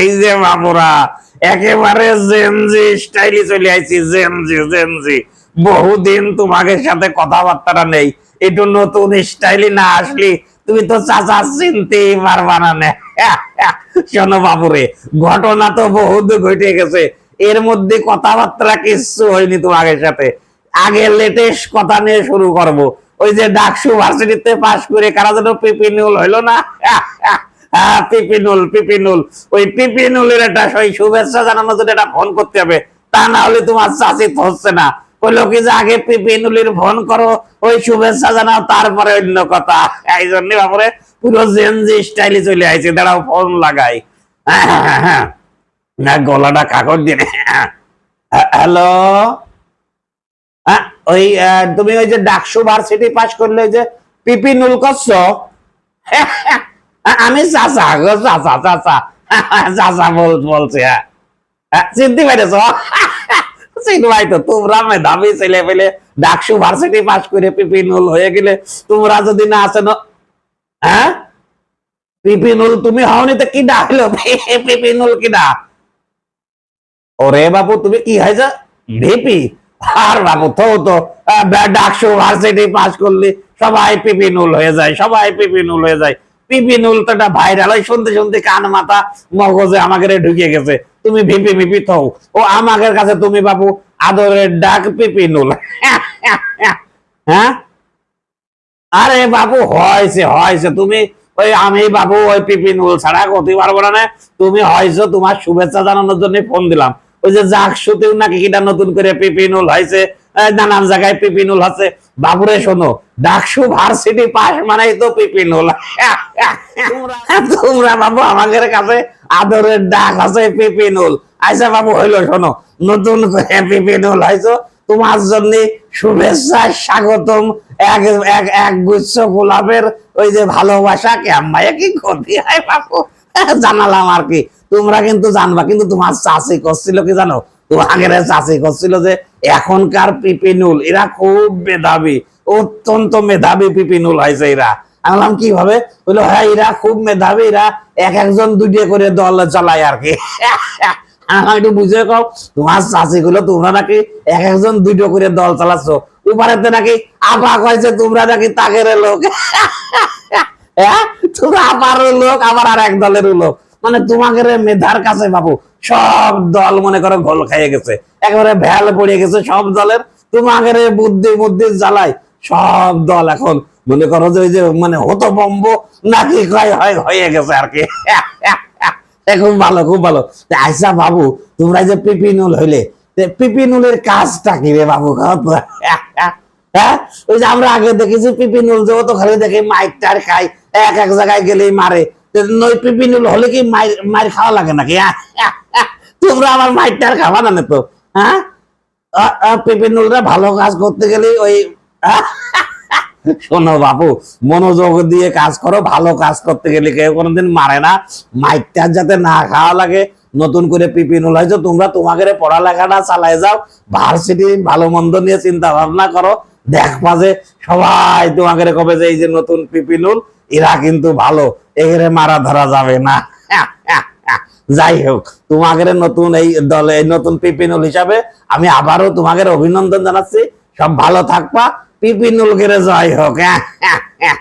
এই যে বাবুরা, একেবারে জেনজি চলে আইছি, জেনজি জেনজি। বহুদিন সাথে নেই একটু নতুন না আসলি, তুমি তো চাচা চিনতেই পারবা না শোনো বাবুরে, ঘটনা তো বহুত ঘটে গেছে, এর মধ্যে কথাবার্তা কিচ্ছু হয়নি তোমাদের সাথে। আগে লেটেস্ট কথা নিয়ে শুরু করব, ওই যে ডাকসু ভার্সিটিতে পাশ করে কারা যেন পিপিনুল হইল না? পিপিনুল পিপিনুল। ওই পিপিনুলের একটা সেই শুভেচ্ছা জানানোর জন্য একটা ফোন করতে হবে। তা না হলে তোমার চাষি হচ্ছে না। বলল কি যে আগে পিপিনুলির ফোন করো ওই শুভেচ্ছা জানাও তারপরে অন্য কথা। এই জন্য বাপরে পুরো জেনজি স্টাইলে চলে আইছে। দাঁড়াও ফোন লাগাই। হ্যাঁ, হ্যাঁ, হ্যাঁ। না গলাটা কাগজ দিয়ে হ্যালো? হ্যাঁ, ওই তুমি ওই যে ডাকসু ভার্সিটি পাস করলে ওই যে পিপি নুল করছ আমি চাচা চাচা চাচা চাচা বল, বলছে হ্যাঁ। চিনতে পেরেছ তো, তোমরা ছেলে পেলে, ডাকসু ভার্সিটি পাস করে হয়ে গেলে, তোমরা যদি না আসে না হ্যাঁ? তুমি হওনি তো কি ডাকলো পিপি নুল কি আর বাবু তো ডাকসু ভার্সিটি পাস করলে, সবাই পিপি নুল হয়ে যায়, সবাই পিপি নুল হয়ে যায়। পিপি একটা ভাইরাল হয়। শুনতে শুনতে কান মাথা মগজে আমাকে ঢুকে গেছে। তুমি ভিপি ভিপি ও কাছে তুমি বাবু আদরের ডাক পিপি নুল। হ্যাঁ? আরে বাবু, হয়েছে হয়েছে। তুমি ওই আমি বাবু ওই পিপি নুল ছাড়া করতে পারব না। তুমি হয়েছো তোমার শুভেচ্ছা জানানোর জন্য ফোন দিলাম। ওই যে জাকসুতেও নাকি কিটা নতুন করে পিপি নুল হয়েছে? নানান জায়গায় পিপি নুল আছে বাবুরে শোনো ডাকসু ভার্সিটি পাস মানে তো পিপি নুল। তোমরা বাবু আমাদের কাছে আদরের ডাক আছে পিপি নুল। আচ্ছা বাবু হইল শোনো নতুন করে পিপি নুল হয়েছো। তোমার জন্য শুভেচ্ছা স্বাগতম এক এক এক গুচ্ছ গোলাপের ওই যে ভালোবাসা কেমন কি ক্ষতি হয় বাবু? জানালাম আর কি। তোমরা কিন্তু জানবা কিন্তু তোমার চাষি করছিল কি জানো? তোমাদের চাষি করছিল যে এখনকার পিপিনুল এরা খুব মেধাবী অত্যন্ত মেধাবী পিপিনুল হয়েছে এরা। আমি বললাম কীভাবে বলল হ্যাঁ এরা খুব মেধাবী, এরা এক একজন দুটিয়ে করে দল চালায় আর কি। হ্যাঁ? মানে মেধার কাছে বাবু সব দল মনে করো গোল খাইয়ে গেছে। একেবারে ভ্যাল পড়ে গেছে সব দলের। তোমাদের বুদ্ধি বুদ্ধি জ্বালায়। সব দল এখন মনে করো যে ওই যে মানে হতবম্ব নাকি হয়, হয়ে গেছে আর কি। খুব ভালো খুব ভালো। আইসা বাবু, তোমরা যে পিপিনুল হইলে পিপিনুলের কাজটা কি রে বাবু? হ্যাঁ ওই যে আমরা আগে দেখেছি পিপিনুল যে তো খালি দেখে মাইক টার খাই এক এক জায়গায় গেলেই মারে। নই পিপিনুল হলে কি মাইর মাইর খাওয়া লাগে নাকি? হ্যাঁ? তোমরা আমার মাইক টার খাওয়া না তো? হ্যাঁ? পিপিনুলরা ভালো কাজ করতে গেলে ওই শোনো বাবু মনোযোগ দিয়ে কাজ করো, ভালো কাজ করতে গেলে কেউ কোনোদিন মারে না। মাইকটা যাতে না খাওয়া লাগে, নতুন করে পিপিনুল হয়েছে তোমরা তোমাদের পড়ালেখাটা চালাই যাও। ভার্সিটি ভালো মন্দ নিয়ে চিন্তা ভাবনা করো। দেখবা যে সবাই তোমাদের কবে যে এই যে নতুন পিপিনুল এরা কিন্তু ভালো। এখানে মারা ধরা যাবে না। যাই হোক, তোমাদের নতুন এই দলে নতুন পিপিনুল হিসাবে আমি আবারও তোমাদের অভিনন্দন জানাচ্ছি। সব ভালো থাকবা। পিপিনুল গেরে জয় হোক হ্যাঁ